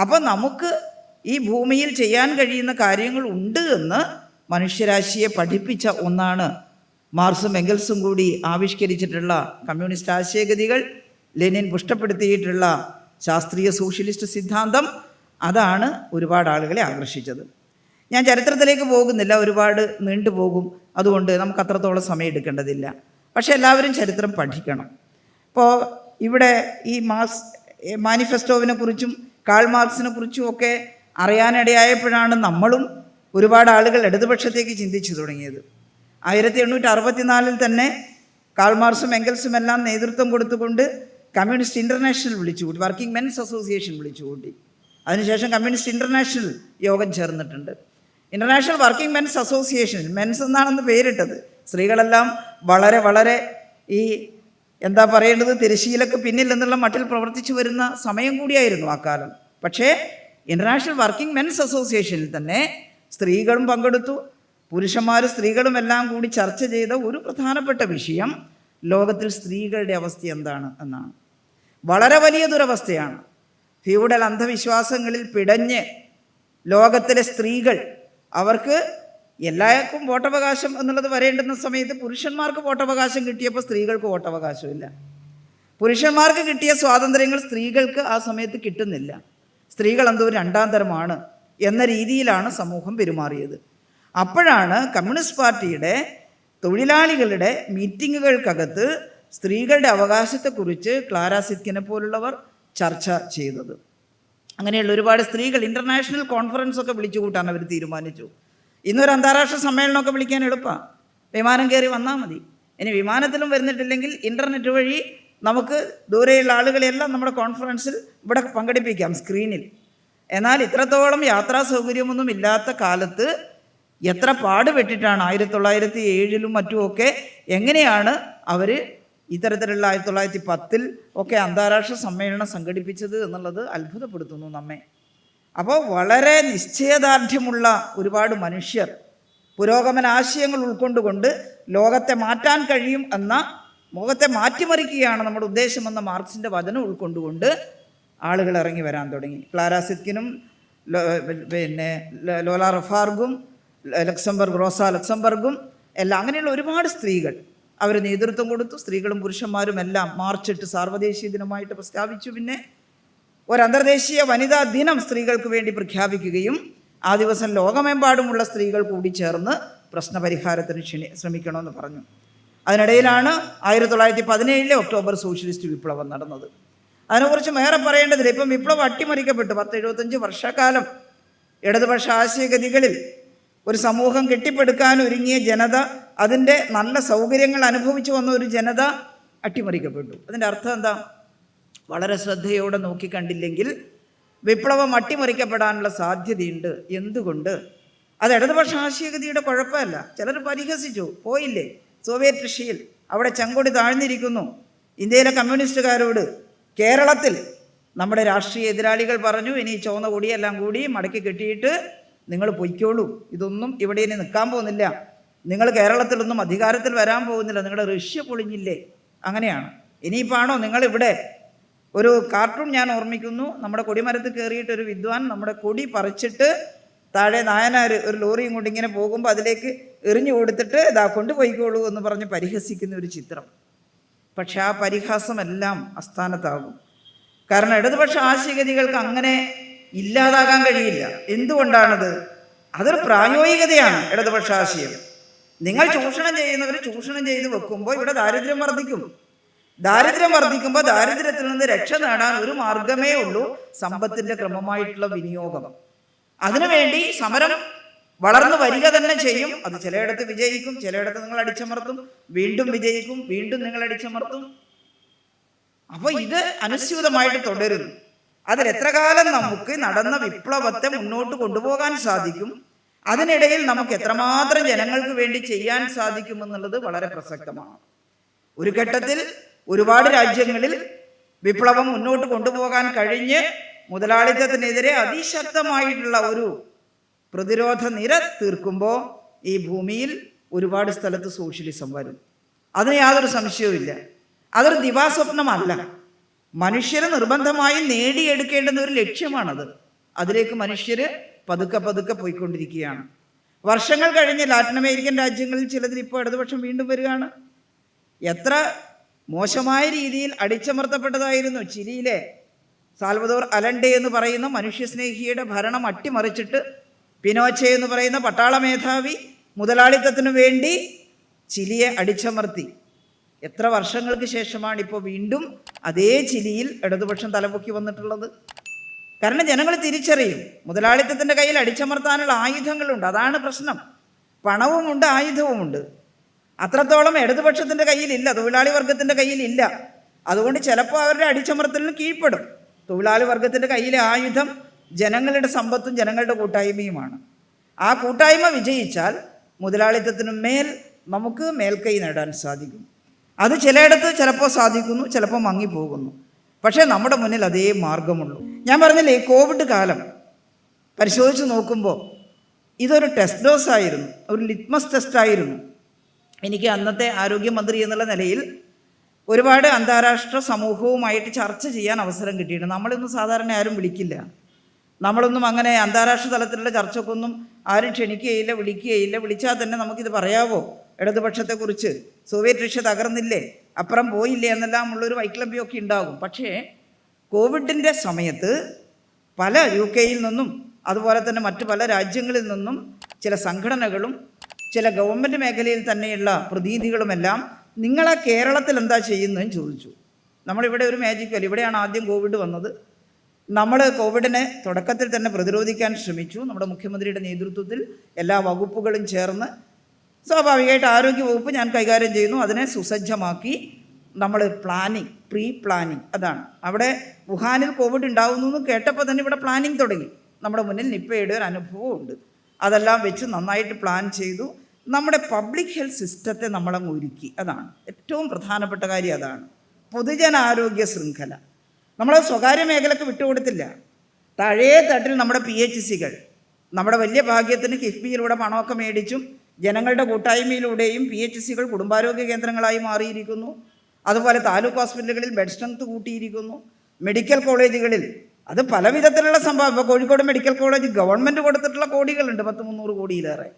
അപ്പം നമുക്ക് ഈ ഭൂമിയിൽ ചെയ്യാൻ കഴിയുന്ന കാര്യങ്ങൾ ഉണ്ട് എന്ന് മനുഷ്യരാശിയെ പഠിപ്പിച്ച ഒന്നാണ് മാർസും എംഗൽസും കൂടി ആവിഷ്കരിച്ചിട്ടുള്ള കമ്മ്യൂണിസ്റ്റ് ആശയഗതികൾ ലെനിൻ പുഷ്ടപ്പെടുത്തിയിട്ടുള്ള ശാസ്ത്രീയ സോഷ്യലിസ്റ്റ് സിദ്ധാന്തം. അതാണ് ഒരുപാട് ആളുകളെ ആകർഷിച്ചത്. ഞാൻ ചരിത്രത്തിലേക്ക് പോകുന്നില്ല ഒരുപാട് നീണ്ടു പോകും. അതുകൊണ്ട് നമുക്ക് അത്രത്തോളം സമയം എടുക്കേണ്ടതില്ല. പക്ഷേ എല്ലാവരും ചരിത്രം പഠിക്കണം. ഇപ്പോൾ ഇവിടെ ഈ മാസ് മാനിഫെസ്റ്റോവിനെ കുറിച്ചും കാൾ മാർക്സിനെ കുറിച്ചും ഒക്കെ അറിയാനിടയായപ്പോഴാണ് നമ്മളും ഒരുപാട് ആളുകൾ ഇടതുപക്ഷത്തേക്ക് ചിന്തിച്ചു തുടങ്ങിയത്. ആയിരത്തി എണ്ണൂറ്റി അറുപത്തിനാലിൽ തന്നെ കാൾ മാർക്സും എംഗൽസും എല്ലാം നേതൃത്വം കൊടുത്തുകൊണ്ട് കമ്മ്യൂണിസ്റ്റ് ഇന്റർനാഷണൽ വിളിച്ചുകൂട്ടി വർക്കിംഗ് മെൻസ് അസോസിയേഷൻ വിളിച്ചുകൂട്ടി. അതിനുശേഷം കമ്മ്യൂണിസ്റ്റ് ഇന്റർനാഷണൽ യോഗം ചേർന്നിട്ടുണ്ട്. International working men's association men's എന്നാണെന്ന് പേരിട്ടത്. സ്ത്രീകളെല്ലാം വളരെ വളരെ ഈ എന്താ പറയേണ്ടത്? തിരശ്ശീലക്ക് പിന്നിൽ എന്നുള്ള മട്ടിൽ പ്രവർത്തിച്ചു വരുന്ന സമയം കൂടിയായിരുന്നു ആ കാലം. പക്ഷേ ഇന്റർനാഷണൽ വർക്കിംഗ് മെൻസ് അസോസിയേഷനിൽ തന്നെ സ്ത്രീകളും പങ്കെടുത്തു. പുരുഷന്മാരും സ്ത്രീകളും എല്ലാം കൂടി ചർച്ച ചെയ്ത ഒരു പ്രധാനപ്പെട്ട വിഷയം ലോകത്തിൽ സ്ത്രീകളുടെ അവസ്ഥ എന്താണ് എന്നാണ്. വളരെ വലിയ ദുരവസ്ഥയാണ്. ഫ്യൂഡൽ അന്ധവിശ്വാസങ്ങളിൽ പിടഞ്ഞ് ലോകത്തിലെ സ്ത്രീകൾ അവർക്ക് എല്ലാവർക്കും വോട്ടവകാശം എന്നുള്ളത് വരേണ്ടുന്ന സമയത്ത് പുരുഷന്മാർക്ക് വോട്ടവകാശം കിട്ടിയപ്പോൾ സ്ത്രീകൾക്ക് വോട്ടവകാശമില്ല. പുരുഷന്മാർക്ക് കിട്ടിയ സ്വാതന്ത്ര്യങ്ങൾ സ്ത്രീകൾക്ക് ആ സമയത്ത് കിട്ടുന്നില്ല. സ്ത്രീകൾ എന്തോ രണ്ടാം തരമാണ് എന്ന രീതിയിലാണ് സമൂഹം പെരുമാറിയത്. അപ്പോഴാണ് കമ്മ്യൂണിസ്റ്റ് പാർട്ടിയുടെ തൊഴിലാളികളുടെ മീറ്റിങ്ങുകൾക്കകത്ത് സ്ത്രീകളുടെ അവകാശത്തെക്കുറിച്ച് ക്ലാര സിത്കിനെ പോലുള്ളവർ ചർച്ച ചെയ്തത്. അങ്ങനെയുള്ള ഒരുപാട് സ്ത്രീകൾ ഇന്റർനാഷണൽ കോൺഫറൻസ് ഒക്കെ വിളിച്ചു കൂട്ടാൻ അവർ തീരുമാനിച്ചു. ഇന്നൊരു അന്താരാഷ്ട്ര സമ്മേളനമൊക്കെ വിളിക്കാൻ എളുപ്പമാണ് വിമാനം കയറി വന്നാൽ മതി. ഇനി വിമാനത്തിലും വരുന്നിട്ടില്ലെങ്കിൽ ഇന്റർനെറ്റ് വഴി നമുക്ക് ദൂരെയുള്ള ആളുകളെല്ലാം നമ്മുടെ കോൺഫറൻസിൽ ഇവിടെ പങ്കെടുപ്പിക്കാം സ്ക്രീനിൽ. എന്നാൽ ഇത്രത്തോളം യാത്രാ സൗകര്യമൊന്നും ഇല്ലാത്ത കാലത്ത് എത്ര പാടുപെട്ടിട്ടാണ് ആയിരത്തി തൊള്ളായിരത്തി ഏഴിലും മറ്റുമൊക്കെ എങ്ങനെയാണ് അവർ ഇത്തരത്തിലുള്ള ആയിരത്തി തൊള്ളായിരത്തി പത്തിൽ ഒക്കെ അന്താരാഷ്ട്ര സമ്മേളനം സംഘടിപ്പിച്ചത് എന്നുള്ളത് അത്ഭുതപ്പെടുത്തുന്നു നമ്മെ. അപ്പോൾ വളരെ നിശ്ചയദാർഢ്യമുള്ള ഒരുപാട് മനുഷ്യർ പുരോഗമന ആശയങ്ങൾ ഉൾക്കൊണ്ടുകൊണ്ട് ലോകത്തെ മാറ്റാൻ കഴിയും എന്ന മുഖത്തെ മാറ്റിമറിക്കുകയാണ് നമ്മുടെ ഉദ്ദേശമെന്ന മാർക്സിന്റെ വചനം ഉൾക്കൊണ്ടുകൊണ്ട് ആളുകൾ ഇറങ്ങി വരാൻ തുടങ്ങി. ക്ലാര സിത്കിനും പിന്നെ ലോല റഫാർഗും ലക്സംബർഗ് റോസ ലക്സംബർഗും എല്ലാം അങ്ങനെയുള്ള ഒരുപാട് സ്ത്രീകൾ അവർ നേതൃത്വം കൊടുത്തു. സ്ത്രീകളും പുരുഷന്മാരും എല്ലാം മാർച്ചിട്ട് സാർവദേശീയ ദിനമായിട്ട് പ്രസ്താവിച്ചു. പിന്നെ ഒരു അന്തർദേശീയ വനിതാ ദിനം സ്ത്രീകൾക്ക് വേണ്ടി പ്രഖ്യാപിക്കുകയും ആ ദിവസം ലോകമെമ്പാടുമുള്ള സ്ത്രീകൾ കൂടി ചേർന്ന് പ്രശ്നപരിഹാരത്തിന് ക്ഷണി ശ്രമിക്കണമെന്ന് പറഞ്ഞു. അതിനിടയിലാണ് ആയിരത്തി തൊള്ളായിരത്തി പതിനേഴിലെ ഒക്ടോബർ സോഷ്യലിസ്റ്റ് വിപ്ലവം നടന്നത്. അതിനെക്കുറിച്ച് വേറെ പറയേണ്ടതില്ല. ഇപ്പം വിപ്ലവം അട്ടിമറിക്കപ്പെട്ടു. പത്ത് എഴുപത്തഞ്ച് വർഷക്കാലം ഇടതുപക്ഷ ആശയഗതികളിൽ ഒരു സമൂഹം കെട്ടിപ്പടുക്കാൻ ഒരുങ്ങിയ ജനത അതിന്റെ നല്ല സൗകര്യങ്ങൾ അനുഭവിച്ചു വന്ന ഒരു ജനത അട്ടിമറിക്കപ്പെട്ടു. അതിന്റെ അർത്ഥം എന്താ? വളരെ ശ്രദ്ധയോടെ നോക്കിക്കണ്ടില്ലെങ്കിൽ വിപ്ലവം അട്ടിമറിക്കപ്പെടാനുള്ള സാധ്യതയുണ്ട്. എന്തുകൊണ്ട്? അത് ഇടതുപക്ഷ ആശയഗതിയുടെ കുഴപ്പമല്ല. ചിലർ പരിഹസിച്ചു. പോയില്ലേ? സോവിയറ്റ് റഷ്യയിൽ അവിടെ ചെങ്കൊടി താഴ്ന്നിരിക്കുന്നു. ഇന്ത്യയിലെ കമ്മ്യൂണിസ്റ്റുകാരോട് കേരളത്തിൽ നമ്മുടെ രാഷ്ട്രീയ എതിരാളികൾ പറഞ്ഞു ഇനി ചുവന്ന കൊടിയെല്ലാം കൂടി മടക്കി കെട്ടിയിട്ട് നിങ്ങൾ പൊയ്ക്കോളൂ. ഇതൊന്നും ഇവിടെ ഇനി നിൽക്കാൻ പോകുന്നില്ല. നിങ്ങൾ കേരളത്തിലൊന്നും അധികാരത്തിൽ വരാൻ പോകുന്നില്ല. നിങ്ങളുടെ റഷ്യ പൊളിഞ്ഞില്ലേ? അങ്ങനെയാണ്. ഇനിയിപ്പോൾ ആണോ നിങ്ങളിവിടെ ഒരു കാർട്ടൂൺ ഞാൻ ഓർമ്മിക്കുന്നു. നമ്മുടെ കൊടിമരത്ത് കയറിയിട്ട് ഒരു വിദ്വാൻ നമ്മുടെ കൊടി പറിച്ചിട്ട് താഴെ നായനാർ ഒരു ലോറിയും കൊണ്ട് ഇങ്ങനെ പോകുമ്പോൾ അതിലേക്ക് എറിഞ്ഞു കൊടുത്തിട്ട് ഇതാ കൊണ്ടുപോയിക്കോളൂ എന്ന് പറഞ്ഞ് പരിഹസിക്കുന്ന ഒരു ചിത്രം. പക്ഷെ ആ പരിഹാസമെല്ലാം അസ്ഥാനത്താകും. കാരണം ഇടതുപക്ഷ ആശയഗതികൾക്ക് അങ്ങനെ ഇല്ലാതാകാൻ കഴിയില്ല. എന്തുകൊണ്ടാണത്? അതൊരു പ്രായോഗികതയാണ് ഇടതുപക്ഷ ആശയം. നിങ്ങൾ ചൂഷണം ചെയ്യുന്നവർ ചൂഷണം ചെയ്ത് വെക്കുമ്പോൾ ഇവിടെ ദാരിദ്ര്യം വർദ്ധിക്കും. ദാരിദ്ര്യം വർദ്ധിക്കുമ്പോൾ ദാരിദ്ര്യത്തിൽ നിന്ന് രക്ഷ നേടാൻ ഒരു മാർഗമേ ഉള്ളൂ സമ്പത്തിന്റെ ക്രമമായിട്ടുള്ള വിനിയോഗം. അതിനുവേണ്ടി സമരം വളർന്നു വരിക തന്നെ ചെയ്യും. അത് ചിലയിടത്ത് വിജയിക്കും ചിലയിടത്ത് നിങ്ങൾ അടിച്ചമർത്തും വീണ്ടും വിജയിക്കും വീണ്ടും നിങ്ങൾ അടിച്ചമർത്തും. അപ്പോൾ ഇത് അനുസ്യൂതമായിട്ട് തുടരുന്നു. അതിൽ എത്ര കാലം നമുക്ക് നടന്ന വിപ്ലവത്തെ മുന്നോട്ട് കൊണ്ടുപോകാൻ സാധിക്കും? അതിനിടയിൽ നമുക്ക് എത്രമാത്രം ജനങ്ങൾക്ക് വേണ്ടി ചെയ്യാൻ സാധിക്കുമെന്നുള്ളത് വളരെ പ്രസക്തമാണ്. ഒരു ഘട്ടത്തിൽ ഒരുപാട് രാജ്യങ്ങളിൽ വിപ്ലവം മുന്നോട്ട് കൊണ്ടുപോകാൻ കഴിഞ്ഞ് മുതലാളിത്തത്തിനെതിരെ അതിശക്തമായിട്ടുള്ള ഒരു പ്രതിരോധ നിര തീർക്കുമ്പോൾ ഈ ഭൂമിയിൽ ഒരുപാട് സ്ഥലത്ത് സോഷ്യലിസം വരും. അതിന് യാതൊരു സംശയവുമില്ല. അതൊരു ദിവാസ്വപ്നമല്ല. മനുഷ്യരെ നിർബന്ധമായി നേടിയെടുക്കേണ്ടുന്ന ഒരു ലക്ഷ്യമാണത്. അതിലേക്ക് മനുഷ്യർ പതുക്കെ പതുക്കെ പോയിക്കൊണ്ടിരിക്കുകയാണ്. വർഷങ്ങൾ കഴിഞ്ഞ് ലാറ്റിൻ അമേരിക്കൻ രാജ്യങ്ങളിൽ ചിലതിൽ ഇപ്പോൾ ഇടതുപക്ഷം വീണ്ടും വരികയാണ്. എത്ര മോശമായ രീതിയിൽ അടിച്ചമർത്തപ്പെട്ടതായിരുന്നു ചിലിയിലെ സാൽവദോർ അലൻഡെ എന്ന് പറയുന്ന മനുഷ്യസ്നേഹിയുടെ ഭരണം അട്ടിമറിച്ചിട്ട് പിനോച്ചെ എന്ന് പറയുന്ന പട്ടാള മേധാവി മുതലാളിത്തത്തിനു വേണ്ടി ചിലിയെ അടിച്ചമർത്തി. എത്ര വർഷങ്ങൾക്ക് ശേഷമാണ് ഇപ്പോൾ വീണ്ടും അതേ ചിലിയിൽ ഇടതുപക്ഷം തലപൊക്കി വന്നിട്ടുള്ളത്? കാരണം ജനങ്ങൾ തിരിച്ചറിയും മുതലാളിത്തത്തിന്റെ കയ്യിൽ അടിച്ചമർത്താനുള്ള ആയുധങ്ങളുണ്ട്. അതാണ് പ്രശ്നം. പണവുമുണ്ട് ആയുധവുമുണ്ട്. അത്രത്തോളം ഇടതുപക്ഷത്തിന്റെ കയ്യിലില്ല തൊഴിലാളി വർഗത്തിന്റെ കയ്യിലില്ല. അതുകൊണ്ട് ചിലപ്പോൾ അവരുടെ അടിച്ചമർത്തലിന് കീഴ്പ്പെടും. തൊഴിലാളി വർഗത്തിന്റെ കയ്യിലെ ആയുധം ജനങ്ങളുടെ സമ്പത്തും ജനങ്ങളുടെ കൂട്ടായ്മയുമാണ്. ആ കൂട്ടായ്മ വിജയിച്ചാൽ മുതലാളിത്തത്തിനു മേൽ നമുക്ക് മേൽക്കൈ നേടാൻ സാധിക്കും. അത് ചിലയിടത്ത് ചിലപ്പോൾ സാധിക്കുന്നു ചിലപ്പോൾ മങ്ങിപ്പോകുന്നു. പക്ഷേ നമ്മുടെ മുന്നിൽ അതേ മാർഗമുള്ളൂ. ഞാൻ പറഞ്ഞില്ലേ കോവിഡ് കാലം പരിശോധിച്ച് നോക്കുമ്പോൾ ഇതൊരു ടെസ്റ്റ് ഡോസ് ആയിരുന്നു ഒരു ലിറ്റ്മസ് ടെസ്റ്റ് ആയിരുന്നു എനിക്ക് അന്നത്തെ ആരോഗ്യമന്ത്രി എന്നുള്ള നിലയിൽ ഒരുപാട് അന്താരാഷ്ട്ര സമൂഹവുമായിട്ട് ചർച്ച ചെയ്യാൻ അവസരം കിട്ടിയിട്ടുണ്ട്. നമ്മളൊന്നും സാധാരണ ആരും വിളിക്കില്ല. നമ്മളൊന്നും അങ്ങനെ അന്താരാഷ്ട്ര തലത്തിലുള്ള ചർച്ചക്കൊന്നും ആരും ക്ഷണിക്കുകയില്ല വിളിക്കുകയില്ല. വിളിച്ചാൽ തന്നെ നമുക്കിത് പറയാവോ? ഇടതുപക്ഷത്തെക്കുറിച്ച്. സോവിയറ്റ് റഷ്യ തകർന്നില്ലേ? അപ്പുറം പോയില്ലേ? എന്നെല്ലാം ഉള്ളൊരു വൈക്ലഭ്യമൊക്കെ ഉണ്ടാകും. പക്ഷേ കോവിഡിന്റെ സമയത്ത് പല യു കെയിൽ നിന്നും അതുപോലെ തന്നെ മറ്റു പല രാജ്യങ്ങളിൽ നിന്നും ചില സംഘടനകളും ചില ഗവൺമെന്റ് മേഖലയിൽ തന്നെയുള്ള പ്രതിനിധികളുമെല്ലാം നിങ്ങളെ കേരളത്തിൽ എന്താ ചെയ്യുന്നതെന്ന് ചോദിച്ചു. നമ്മളിവിടെ ഒരു മാജിക് അല്ല? ഇവിടെയാണ് ആദ്യം കോവിഡ് വന്നത്. നമ്മൾ കോവിഡിനെ തുടക്കത്തിൽ തന്നെ പ്രതിരോധിക്കാൻ ശ്രമിച്ചു. നമ്മുടെ മുഖ്യമന്ത്രിയുടെ നേതൃത്വത്തിൽ എല്ലാ വകുപ്പുകളും ചേർന്ന് സ്വാഭാവികമായിട്ട് ആരോഗ്യ വകുപ്പ് ഞാൻ കൈകാര്യം ചെയ്യുന്നു. അതിനെ സുസജ്ജമാക്കി നമ്മൾ പ്ലാനിങ് പ്രീ പ്ലാനിങ് അതാണ്. അവിടെ വുഹാനിൽ കോവിഡ് ഉണ്ടാകുന്നു എന്ന് കേട്ടപ്പോൾ തന്നെ ഇവിടെ പ്ലാനിങ് തുടങ്ങി. നമ്മുടെ മുന്നിൽ നിപ്പയുടെ ഒരു അനുഭവം ഉണ്ട് അതെല്ലാം വെച്ച് നന്നായിട്ട് പ്ലാൻ ചെയ്തു. നമ്മുടെ പബ്ലിക് ഹെൽത്ത് സിസ്റ്റത്തെ നമ്മളങ്ങ് ഒരുക്കി. അതാണ്. ഏറ്റവും പ്രധാനപ്പെട്ട കാര്യം അതാണ്. പൊതുജനാരോഗ്യ ശൃംഖല. നമ്മൾ സ്വകാര്യ മേഖലക്ക് വിട്ടുകൊടുത്തില്ല. താഴേ തട്ടിൽ നമ്മുടെ പി എച്ച് സികൾ നമ്മുടെ വലിയ ഭാഗ്യത്തിന് കിഫ്ബിയിലൂടെ പണമൊക്കെ മേടിച്ചും ജനങ്ങളുടെ കൂട്ടായ്മയിലൂടെയും പി എച്ച് സികൾ കുടുംബാരോഗ്യ കേന്ദ്രങ്ങളായി മാറിയിരിക്കുന്നു. അതുപോലെ താലൂക്ക് ഹോസ്പിറ്റലുകളിൽ ബെഡ് സ്ട്രെങ്ത് കൂട്ടിയിരിക്കുന്നു. മെഡിക്കൽ കോളേജുകളിൽ അത് പല വിധത്തിലുള്ള സംഭവം. ഇപ്പോൾ കോഴിക്കോട് മെഡിക്കൽ കോളേജ് ഗവൺമെന്റ് കൊടുത്തിട്ടുള്ള കോടികളുണ്ട് പത്ത് മുന്നൂറ് കോടിയിലേറെ.